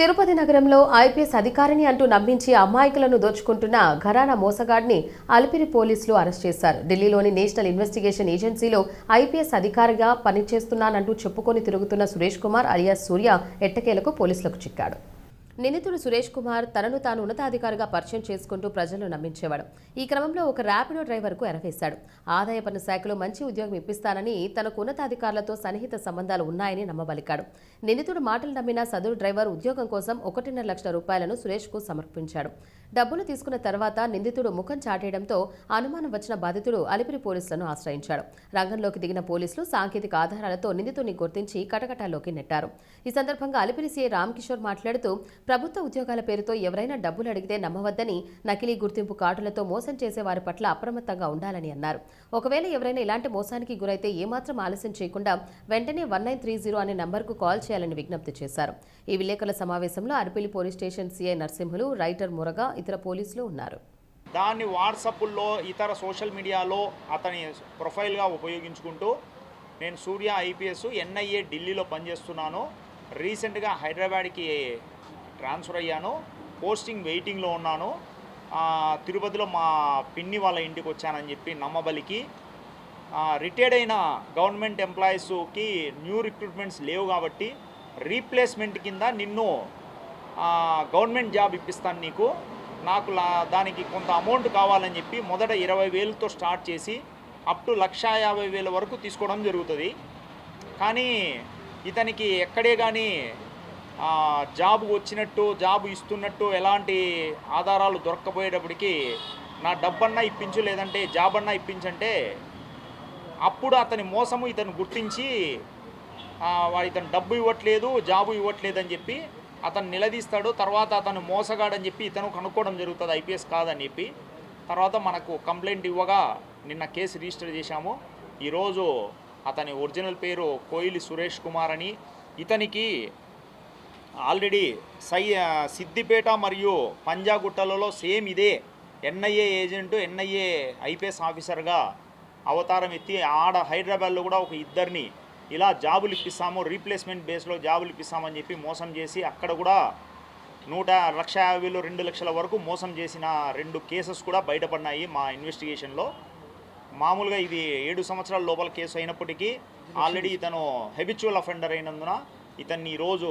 తిరుపతి నగరంలో ఐపీఎస్ అధికారిని అంటూ నమ్మించి అమాయకులను దోచుకుంటున్న ఘరానా మోసగాడిని అలిపిరి పోలీసులు అరెస్ట్ చేశారు. ఢిల్లీలోని నేషనల్ ఇన్వెస్టిగేషన్ ఏజెన్సీలో ఐపీఎస్ అధికారిగా పనిచేస్తున్నానంటూ చెప్పుకొని తిరుగుతున్న సురేష్ కుమార్ అలియా సూర్య ఎట్టకేలకు పోలీసులకు చిక్కాడు. నిందితుడు సురేష్ కుమార్ తనను తాను ఉన్నతాధికారిగా పరిచయం చేసుకుంటూ ప్రజలను నమ్మించేవాడు. ఈ క్రమంలో ఒక ర్యాపిడో డ్రైవర్కు ఎరవేశాడు. ఆదాయ పన్ను శాఖలో మంచి ఉద్యోగం ఇప్పిస్తానని తనకు ఉన్నతాధికారులతో సన్నిహిత సంబంధాలు ఉన్నాయని నమ్మబలికాడు. నిందితుడు మాటలు నమ్మిన సదరు డ్రైవర్ ఉద్యోగం కోసం ఒకటిన్నర లక్షల రూపాయలను సురేష్కు సమర్పించాడు. డబ్బులు తీసుకున్న తర్వాత నిందితుడు ముఖం చాటేయడంతో అనుమానం వచ్చిన బాధితుడు అలిపిరి పోలీసులను ఆశ్రయించాడు. రంగంలోకి దిగిన పోలీసులు సాంకేతిక ఆధారాలతో నిందితుడిని గుర్తించి కటకటాల్లోకి నెట్టారు. ఈ సందర్భంగా అలిపిరి సీఐ రామకిషోర్ మాట్లాడుతూ ప్రభుత్వ ఉద్యోగాల పేరుతో ఎవరైనా డబ్బులు అడిగితే నమ్మవద్దని నకిలీ గుర్తింపు కార్డులతో మోసం చేసే వారి పట్ల అప్రమత్తంగా ఉండాలని అన్నారు. ఒకవేళ ఎవరైనా ఇలాంటి మోసానికి గురైతే ఏమాత్రం ఆలస్యం చేయకుండా వెంటనే వన్ నైన్ త్రీ జీరో అనే నంబర్కు కాల్ చేయాలని విజ్ఞప్తి చేశారు. ఈ విలేకరుల సమావేశంలో Arapilli police station CI Narasimhulu writer Muruga ఇతర పోలీసులు ఉన్నారు. దాన్ని వాట్సాప్లో ఇతర సోషల్ మీడియాలో అతని ప్రొఫైల్గా ఉపయోగించుకుంటూ నేను సూర్య ఐపీఎస్ ఎన్ఐఏ ఢిల్లీలో పనిచేస్తున్నాను. రీసెంట్గా హైదరాబాద్కి ట్రాన్స్ఫర్ అయ్యాను. పోస్టింగ్ వెయిటింగ్లో ఉన్నాను. తిరుపతిలో మా పిన్ని వాళ్ళ ఇంటికి వచ్చానని చెప్పి నమ్మబలికి. రిటైర్డ్ అయిన గవర్నమెంట్ ఎంప్లాయీస్కి న్యూ రిక్రూట్మెంట్స్ లేవు కాబట్టి రీప్లేస్మెంట్ కింద నిన్ను గవర్నమెంట్ జాబ్ ఇప్పిస్తాను నీకు. నాకు లా- దానికి కొంత అమౌంట్ కావాలని చెప్పి మొదట ఇరవై వేలతో స్టార్ట్ చేసి అప్ టు లక్షా యాభై వేల వరకు తీసుకోవడం జరుగుతుంది. కానీ ఇతనికి ఎక్కడే కానీ జాబ్ వచ్చినట్టు జాబ్ ఇస్తున్నట్టు ఎలాంటి ఆధారాలు దొరక్కపోయేటప్పటికి నా డబ్బన్నా ఇప్పించు లేదంటే జాబ్ అన్నా ఇప్పించంటే అప్పుడు అతని మోసము ఇతను గుర్తించి ఇతను డబ్బు ఇవ్వట్లేదు జాబు ఇవ్వట్లేదు అని చెప్పి అతను నిలదీస్తాడు తర్వాత అతను మోసగాడని చెప్పి ఇతను కనుక్కోవడం జరుగుతుంది ఐపీఎస్ కాదని చెప్పి. తర్వాత మనకు కంప్లైంట్ ఇవ్వగా నిన్న కేసు రిజిస్టర్ చేశాము. ఈరోజు అతని ఒరిజినల్ పేరు కోయిలి సురేష్ కుమార్ అని. ఇతనికి ఆల్రెడీ సై సిద్దిపేట మరియు పంజాగుట్టలలో సేమ్ ఇదే ఎన్ఐఏ ఏజెంట్ ఎన్ఐఏ ఐపీఎస్ ఆఫీసర్గా అవతారం ఎత్తి ఆడ హైదరాబాద్లో కూడా ఒక ఇద్దరిని ఇలా జాబులు ఇప్పిస్తాము రీప్లేస్మెంట్ బేస్లో జాబులు ఇప్పిస్తామని చెప్పి మోసం చేసి అక్కడ కూడా నూట లక్ష యాభైలో రెండు లక్షల వరకు మోసం చేసిన రెండు కేసెస్ కూడా బయటపడినాయి మా ఇన్వెస్టిగేషన్లో మామూలుగా ఇది ఏడు సంవత్సరాల లోపల కేసు అయినప్పటికీ ఆల్రెడీ ఇతను హెబిచువల్ అఫెండర్ అయినందున ఇతన్ని ఈరోజు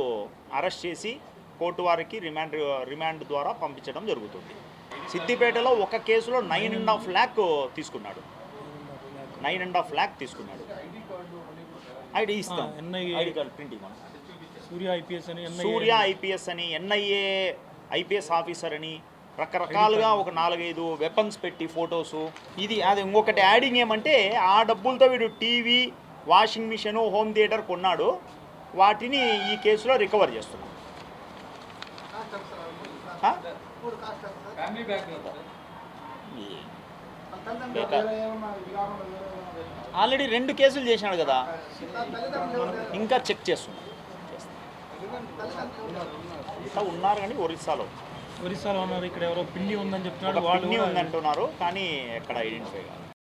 అరెస్ట్ చేసి కోర్టు వారికి రిమాండ్ రిమాండ్ ద్వారా పంపించడం జరుగుతుంది. సిద్దిపేటలో ఒక కేసులో నైన్ అండ్ హాఫ్ ల్యాక్ తీసుకున్నాడు. నైన్ అండ్ హాఫ్ ల్యాక్ తీసుకున్నాడు. ఐడి ఇస్తాం. ID card print Surya IPS అని సూర్య ఐపీఎస్ అని ఎన్ఐఏ ఐపీఎస్ ఆఫీసర్ అని రకరకాలుగా ఒక నాలుగైదు వెపన్స్ పెట్టి ఫొటోస్. ఇది అది ఇంకొకటి యాడింగ్ ఏమంటే ఆ డబ్బులతో వీడు TV washing machine home theatre కొన్నాడు. వాటిని ఈ కేసులో రికవర్ చేస్తున్నాం. ఆల్రెడీ రెండు కేసులు చేశాడు కదా. ఇంకా చెక్ చేస్తున్నాం ఉన్నారు కానీ ఒరిస్సాలో. ఒరిస్సాలో ఉన్నారు. ఇక్కడ ఎవరో పిండి ఉందని చెప్తున్నాడు. ఒక వాళ్ళు ఉందంటున్నారు కానీ ఎక్కడ ఐడెంటిఫై కాదు